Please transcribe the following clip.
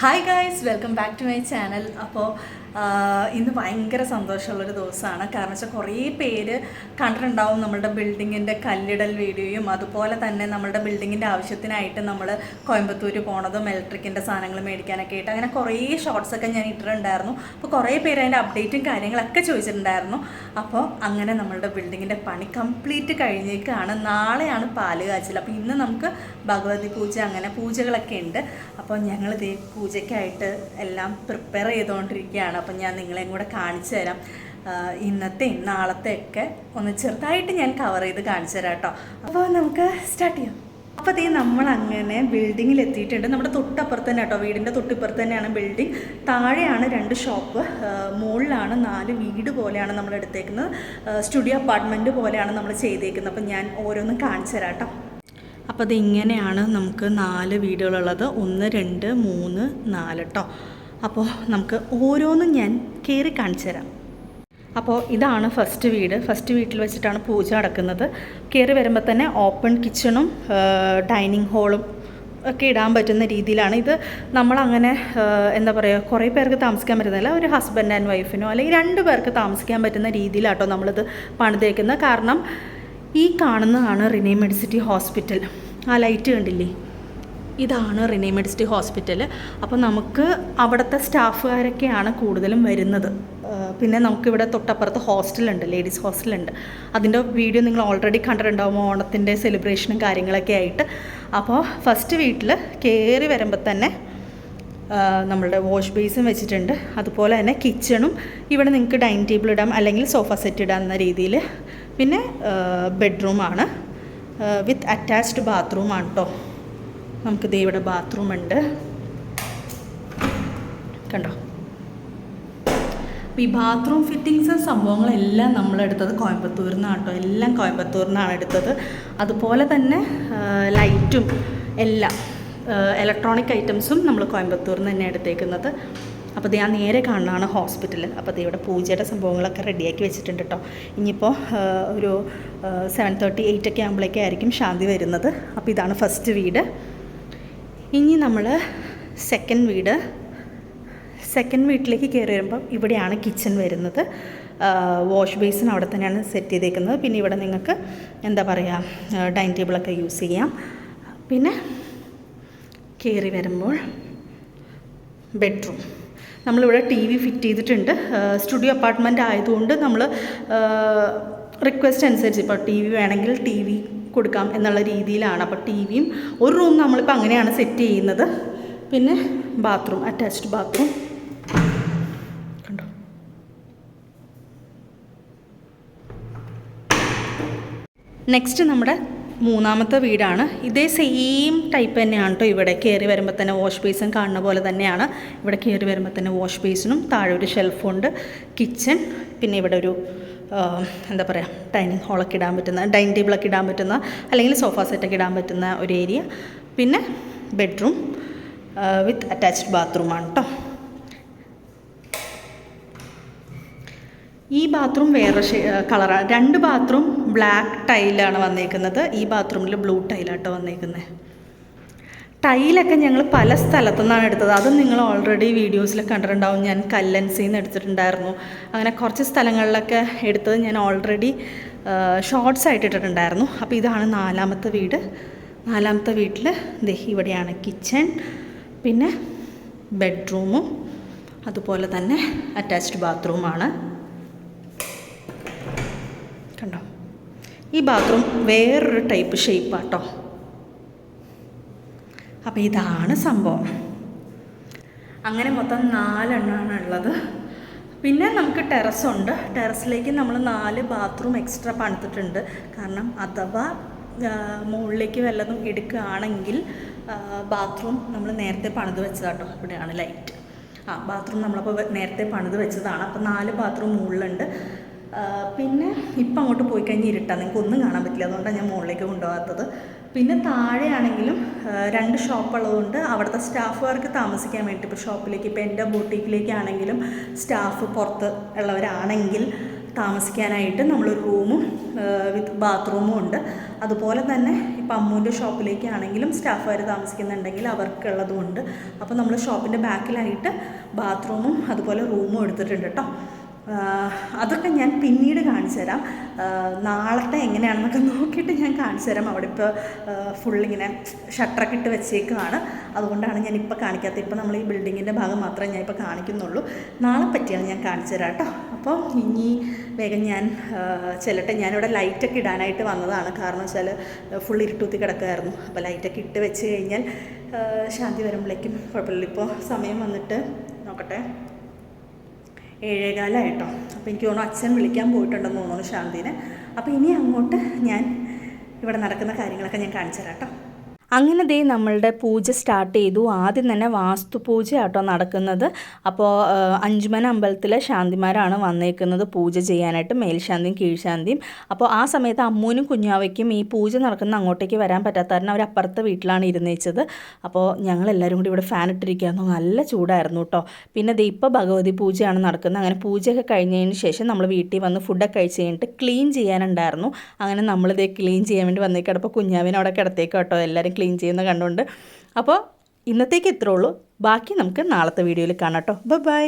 Hi guys welcome back to my channel അപ്പോൾ ഇന്ന് ഭയങ്കര സന്തോഷമുള്ളൊരു ദിവസമാണ്. കാരണം വെച്ചാൽ കുറേ പേര് കണ്ടിട്ടുണ്ടാവും നമ്മളുടെ ബിൽഡിങ്ങിന്റെ കല്ലിടൽ വീഡിയോയും അതുപോലെ തന്നെ നമ്മളുടെ ബിൽഡിങ്ങിന്റെ ആവശ്യത്തിനായിട്ട് നമ്മൾ കോയമ്പത്തൂർ പോണതും ഇലക്ട്രിക്കിന്റെ സാധനങ്ങൾ മേടിക്കാനൊക്കെ ആയിട്ട് അങ്ങനെ കുറേ ഷോർട്ട്സൊക്കെ ഞാൻ ഇട്ടിട്ടുണ്ടായിരുന്നു. അപ്പോൾ കുറേ പേര് അതിന്റെ അപ്ഡേറ്റും കാര്യങ്ങളൊക്കെ ചോദിച്ചിട്ടുണ്ടായിരുന്നു. അപ്പോൾ അങ്ങനെ നമ്മളുടെ ബിൽഡിങ്ങിന്റെ പണി കംപ്ലീറ്റ് കഴിഞ്ഞേക്കാണ്. നാളെയാണ് പാൽ കാച്ചൽ അപ്പോൾ ഇന്ന് നമുക്ക് ഭഗവതി പൂജ അങ്ങനെ പൂജകളൊക്കെ ഉണ്ട്. അപ്പോൾ ഞങ്ങൾ ഇതേ പൂജയ്ക്കായിട്ട് എല്ലാം പ്രിപ്പയർ ചെയ്തുകൊണ്ടിരിക്കുകയാണ് അപ്പം ഞാൻ നിങ്ങളെയും കൂടെ കാണിച്ചു തരാം. ഇന്നത്തെയും നാളത്തെയൊക്കെ ഒന്ന് ചെറുതായിട്ട് ഞാൻ കവർ ചെയ്ത് കാണിച്ചു തരാം കേട്ടോ. അപ്പോൾ നമുക്ക് സ്റ്റാർട്ട് ചെയ്യാം. അപ്പോൾ അതേ നമ്മൾ അങ്ങനെ ബിൽഡിങ്ങിൽ എത്തിയിട്ടുണ്ട്. നമ്മുടെ തൊട്ടപ്പുറത്ത് തന്നെ കേട്ടോ വീടിന്റെ തൊട്ടിപ്പുറത്ത് തന്നെയാണ് ബിൽഡിംഗ് താഴെയാണ് രണ്ട് ഷോപ്പ് മുകളിലാണ് നാല് വീട് പോലെയാണ് നമ്മൾ എടുത്തേക്കുന്നത് സ്റ്റുഡിയോ അപ്പാർട്ട്മെന്റ് പോലെയാണ് നമ്മൾ ചെയ്തേക്കുന്നത്. അപ്പം ഞാൻ ഓരോന്നും കാണിച്ചു തരാം കേട്ടോ. അപ്പോൾ അതിങ്ങനെയാണ് നമുക്ക് നാല് വീടുകളുള്ളത്. ഒന്ന് രണ്ട് മൂന്ന് നാല് കേട്ടോ അപ്പോൾ നമുക്ക് ഓരോന്നും ഞാൻ കയറി കാണിച്ചു തരാം. അപ്പോൾ ഇതാണ് ഫസ്റ്റ് വീട്. ഫസ്റ്റ് വീട്ടിൽ വെച്ചിട്ടാണ് പൂജ നടക്കുന്നത്. കയറി വരുമ്പോൾ തന്നെ ഓപ്പൺ കിച്ചണും ഡൈനിങ് ഹോളും ഒക്കെ ഇടാൻ പറ്റുന്ന രീതിയിലാണ്. ഇത് നമ്മളങ്ങനെ എന്താ പറയുക കുറേ പേർക്ക് താമസിക്കാൻ പറ്റുന്നില്ല ഒരു ഹസ്ബൻഡ് ആൻഡ് വൈഫിനോ അല്ലെങ്കിൽ രണ്ട് പേർക്ക് താമസിക്കാൻ പറ്റുന്ന രീതിയിലാട്ടോ നമ്മളിത് പണിതേക്കുന്നത്. കാരണം ഈ കാണുന്നതാണ് റിനെ സിറ്റി ഹോസ്പിറ്റൽ. ആ ലൈറ്റ് കണ്ടില്ലേ? ഇതാണ് റിനെ സിറ്റി ഹോസ്പിറ്റൽ അപ്പോൾ നമുക്ക് അവിടുത്തെ സ്റ്റാഫുകാരൊക്കെയാണ് കൂടുതലും വരുന്നത്. പിന്നെ നമുക്കിവിടെ തൊട്ടപ്പുറത്ത് ഹോസ്റ്റലുണ്ട് ലേഡീസ് ഹോസ്റ്റലുണ്ട്. അതിന്റെ വീഡിയോ നിങ്ങൾ ഓൾറെഡി കണ്ടിട്ടുണ്ടാവും ഓണത്തിന്റെ സെലിബ്രേഷനും കാര്യങ്ങളൊക്കെ ആയിട്ട്. അപ്പോൾ ഫസ്റ്റ് വീട്ടിൽ കയറി വരുമ്പോൾ തന്നെ നമ്മളുടെ വാഷ് ബേസും വെച്ചിട്ടുണ്ട്. അതുപോലെ തന്നെ കിച്ചണും. ഇവിടെ നിങ്ങൾക്ക് ഡൈനിങ് ടേബിൾ ഇടാം അല്ലെങ്കിൽ സോഫ സെറ്റ് ഇടാം എന്ന രീതിയിൽ പിന്നെ ബെഡ്റൂമാണ്. വിത്ത് അറ്റാച്ച്ഡ് ബാത്റൂമാണ് കേട്ടോ നമുക്ക് ദേ ഇവിടെ ബാത്റൂം ഉണ്ട് കണ്ടോ ഈ ബാത്റൂം ഫിറ്റിങ്സും സംഭവങ്ങളെല്ലാം നമ്മളെടുത്തത് കോയമ്പത്തൂരിൽ നിന്നാണ് കേട്ടോ എല്ലാം കോയമ്പത്തൂരിൽ നിന്നാണ് എടുത്തത്. അതുപോലെ തന്നെ ലൈറ്റും എല്ലാം ഇലക്ട്രോണിക് ഐറ്റംസും നമ്മൾ കോയമ്പത്തൂരിൽ നിന്ന് തന്നെ എടുത്തേക്കുന്നത്. അപ്പോൾ ദയാ നേരെ കാണുന്നതാണ് ഹോസ്പിറ്റൽ. അപ്പോൾ ഇത് ഇവിടെ പൂജയുടെ സംഭവങ്ങളൊക്കെ റെഡിയാക്കി വെച്ചിട്ടുണ്ട് കേട്ടോ. ഇനിയിപ്പോൾ ഒരു സെവൻ തേർട്ടി എയ്റ്റ് ഒക്കെ ആകുമ്പോഴേക്കും ആയിരിക്കും ശാന്തി വരുന്നത്. അപ്പോൾ ഇതാണ് ഫസ്റ്റ് വീട്. ഇനി നമ്മൾ സെക്കൻഡ് വീട്. സെക്കൻഡ് വീട്ടിലേക്ക് കയറി വരുമ്പം ഇവിടെയാണ് കിച്ചൺ വരുന്നത്. വാഷ് ബേസിൻ അവിടെ തന്നെയാണ് സെറ്റ് ചെയ്തേക്കുന്നത്. പിന്നെ ഇവിടെ നിങ്ങൾക്ക് എന്താ പറയുക ഡൈനിങ് ടേബിളൊക്കെ യൂസ് ചെയ്യാം. പിന്നെ കയറി വരുമ്പോൾ ബെഡ്റൂം നമ്മളിവിടെ ടി വി ഫിറ്റ് ചെയ്തിട്ടുണ്ട്. സ്റ്റുഡിയോ അപ്പാർട്ട്മെന്റ് ആയതുകൊണ്ട് നമ്മൾ റിക്വസ്റ്റ് അനുസരിച്ച് ഇപ്പോൾ ടി വി വേണമെങ്കിൽ ടി വി കൊടുക്കാം എന്നുള്ള രീതിയിലാണ്. അപ്പോൾ ടി വിയും ഒരു റൂം നമ്മളിപ്പോൾ അങ്ങനെയാണ് സെറ്റ് ചെയ്യുന്നത്. പിന്നെ ബാത്റൂം അറ്റാച്ച്ഡ് ബാത്റൂം കണ്ടോ? നെക്സ്റ്റ് നമ്മുടെ മൂന്നാമത്തെ വീടാണ്. ഇതേ സെയിം ടൈപ്പ് തന്നെയാണ് കേട്ടോ ഇവിടെ കയറി വരുമ്പോൾ തന്നെ വാഷ് ബേസും കാണുന്ന പോലെ തന്നെയാണ്. ഇവിടെ കയറി വരുമ്പോൾ തന്നെ വാഷ് ബേസിനും താഴെ ഒരു ഷെൽഫുണ്ട് കിച്ചൺ പിന്നെ ഇവിടെ ഒരു എന്താ പറയുക ഡൈനിങ് ഹോളൊക്കെ ഇടാൻ പറ്റുന്ന ഡൈനിങ് ടേബിളൊക്കെ ഇടാൻ പറ്റുന്ന അല്ലെങ്കിൽ സോഫ സെറ്റൊക്കെ ഇടാൻ പറ്റുന്ന ഒരു ഏരിയ പിന്നെ ബെഡ്റൂം വിത്ത് അറ്റാച്ച്ഡ് ബാത്റൂമാണ് കേട്ടോ ഈ ബാത്റൂം വേറെ കളറാണ് രണ്ട് ബാത്റൂം ബ്ലാക്ക് ടൈലാണ് വന്നേക്കുന്നത്. ഈ ബാത്റൂമിൽ ബ്ലൂ ടൈലാട്ടോ വന്നേക്കുന്നത് ടൈലൊക്കെ ഞങ്ങൾ പല സ്ഥലത്തു നിന്നാണ് എടുത്തത്. അതും നിങ്ങൾ ഓൾറെഡി വീഡിയോസിൽ കണ്ടിട്ടുണ്ടാവും. ഞാൻ കല്ലൻസിൽ നിന്ന് എടുത്തിട്ടുണ്ടായിരുന്നു. അങ്ങനെ കുറച്ച് സ്ഥലങ്ങളിലൊക്കെ എടുത്തത് ഞാൻ ഓൾറെഡി ഷോർട്സ് ആയിട്ട് ഇട്ടിട്ടുണ്ടായിരുന്നു. അപ്പോൾ ഇതാണ് നാലാമത്തെ വീട്. നാലാമത്തെ വീട്ടിൽ ദേ ഇവിടെയാണ് കിച്ചൺ പിന്നെ ബെഡ്റൂമും അതുപോലെ തന്നെ അറ്റാച്ച്ഡ് ബാത്റൂമാണ് കണ്ടോ ഈ ബാത്റൂം വേറൊരു ടൈപ്പ് ഷേപ്പാട്ടോ അപ്പോൾ ഇതാണ് സംഭവം. അങ്ങനെ മൊത്തം നാലെണ്ണമാണ് ഉള്ളത്. പിന്നെ നമുക്ക് ടെറസുണ്ട് ടെറസിലേക്ക് നമ്മൾ നാല് ബാത്റൂം എക്സ്ട്രാ പണിതിട്ടുണ്ട്. കാരണം അഥവാ മുകളിലേക്ക് വല്ലതും എടുക്കുകയാണെങ്കിൽ ബാത്റൂം നമ്മൾ നേരത്തെ പണിത് വെച്ചതാട്ടോ. ഇവിടെയാണ് ലൈറ്റ് ആ ബാത്റൂം നമ്മളപ്പോൾ നേരത്തെ പണിത് വെച്ചതാണ്. അപ്പോൾ നാല് ബാത്റൂം മുകളിലുണ്ട്. പിന്നെ ഇപ്പം അങ്ങോട്ട് പോയി കഴിഞ്ഞ് ഇരുട്ടാണ് നിങ്ങൾക്ക് ഒന്നും കാണാൻ പറ്റില്ല. അതുകൊണ്ടാണ് ഞാൻ മുകളിലേക്ക് കൊണ്ടുപോകാത്തത്. പിന്നെ താഴെയാണെങ്കിലും രണ്ട് ഷോപ്പ് ഉള്ളതുകൊണ്ട് അവിടുത്തെ സ്റ്റാഫുകാർക്ക് താമസിക്കാൻ വേണ്ടി ഇപ്പോൾ ഷോപ്പിലേക്ക് ഇപ്പോൾ എന്റെ ബൂട്ടീക്കിലേക്കാണെങ്കിലും സ്റ്റാഫ് പുറത്ത് ഉള്ളവരാണെങ്കിൽ താമസിക്കാനായിട്ട് നമ്മളൊരു റൂമും വിത്ത് ബാത്റൂമും ഉണ്ട്. അതുപോലെ തന്നെ ഇപ്പം അമ്മൂന്റെ ഷോപ്പിലേക്കാണെങ്കിലും സ്റ്റാഫുകാർ താമസിക്കുന്നുണ്ടെങ്കിൽ അവർക്കുള്ളതുമുണ്ട് അപ്പോൾ നമ്മൾ ഷോപ്പിന്റെ ബാക്കിലായിട്ട് ബാത്റൂമും അതുപോലെ റൂമും എടുത്തിട്ടുണ്ട് കേട്ടോ അതൊക്കെ ഞാൻ പിന്നീട് കാണിച്ചു തരാം. നാളത്തെ എങ്ങനെയാണെന്നൊക്കെ നോക്കിയിട്ട് ഞാൻ കാണിച്ചു തരാം. അവിടെ ഇപ്പോൾ ഫുള്ളിങ്ങനെ ഷട്ടറൊക്കെ ഇട്ട് വെച്ചേക്കുവാണ്. അതുകൊണ്ടാണ് ഞാൻ ഇപ്പോൾ കാണിക്കാത്തത്. ഇപ്പോൾ നമ്മൾ ഈ ബിൽഡിങ്ങിന്റെ ഭാഗം മാത്രമേ ഞാൻ ഇപ്പോൾ കാണിക്കുന്നുള്ളൂ. നാളെ പറ്റിയാണ് ഞാൻ കാണിച്ചു തരാം കേട്ടോ. അപ്പോൾ ഇനി വേഗം ഞാൻ ചെല്ലട്ടെ. ഞാനിവിടെ ലൈറ്റൊക്കെ ഇടാനായിട്ട് വന്നതാണ്. കാരണം വെച്ചാൽ ഫുൾ ഇരുട്ടൂത്തി കിടക്കുമായിരുന്നു അപ്പോൾ ലൈറ്റൊക്കെ ഇട്ട് വെച്ച് കഴിഞ്ഞാൽ ശാന്തി വരുമ്പോഴേക്കും കുഴപ്പമില്ല. ഇപ്പോൾ സമയം വന്നിട്ട് നോക്കട്ടെ. ഏഴേകാലമായിട്ടോ അപ്പോൾ എനിക്ക് തോന്നുന്നു അച്ഛൻ വിളിക്കാൻ പോയിട്ടുണ്ടെന്ന് തോന്നുന്നു ശാന്തിനെ. അപ്പോൾ ഇനി അങ്ങോട്ട് ഞാൻ ഇവിടെ നടക്കുന്ന കാര്യങ്ങളൊക്കെ ഞാൻ കാണിച്ചു തരാം കേട്ടോ. അങ്ങനെ ദേ നമ്മളുടെ പൂജ സ്റ്റാർട്ട് ചെയ്തു. ആദ്യം തന്നെ വാസ്തു പൂജ ആട്ടോ നടക്കുന്നത് അപ്പോൾ അഞ്ചുമന അമ്പലത്തിലെ ശാന്തിമാരാണ് വന്നേക്കുന്നത് പൂജ ചെയ്യാനായിട്ട്. മേൽശാന്തിയും കീഴ്ശാന്തിയും. അപ്പോൾ ആ സമയത്ത് അമ്മൂനും കുഞ്ഞാവയ്ക്കും ഈ പൂജ നടക്കുന്ന അങ്ങോട്ടേക്ക് വരാൻ പറ്റാത്ത അവർ അപ്പുറത്തെ വീട്ടിലാണ് ഇരുന്നേച്ചത്. അപ്പോൾ ഞങ്ങളെല്ലാവരും കൂടി ഇവിടെ ഫാൻ ഇട്ടിരിക്കുകയായിരുന്നു. നല്ല ചൂടായിരുന്നു കേട്ടോ പിന്നെ ദേ ഇപ്പോൾ ഭഗവതി പൂജയാണ് നടക്കുന്നത്. അങ്ങനെ പൂജയൊക്കെ കഴിഞ്ഞതിന് ശേഷം നമ്മൾ വീട്ടിൽ വന്ന് ഫുഡൊക്കെ കഴിച്ച് കഴിഞ്ഞിട്ട് ക്ലീൻ ചെയ്യാനുണ്ടായിരുന്നു. അങ്ങനെ നമ്മളിത് ക്ലീൻ ചെയ്യാൻ വേണ്ടി വന്നേക്കടപ്പോൾ കുഞ്ഞാവിനെ അവിടെ കിടത്തേക്ക് കേട്ടോ എല്ലാവരും ക്ലീൻ ചെയ്യുന്ന കണ്ടുകൊണ്ട്. അപ്പോൾ ഇന്നത്തേക്ക് ഇത്രേ ഉള്ളൂ. ബാക്കി നമുക്ക് നാളത്തെ വീഡിയോയിൽ കാണാം കേട്ടോ. ബൈ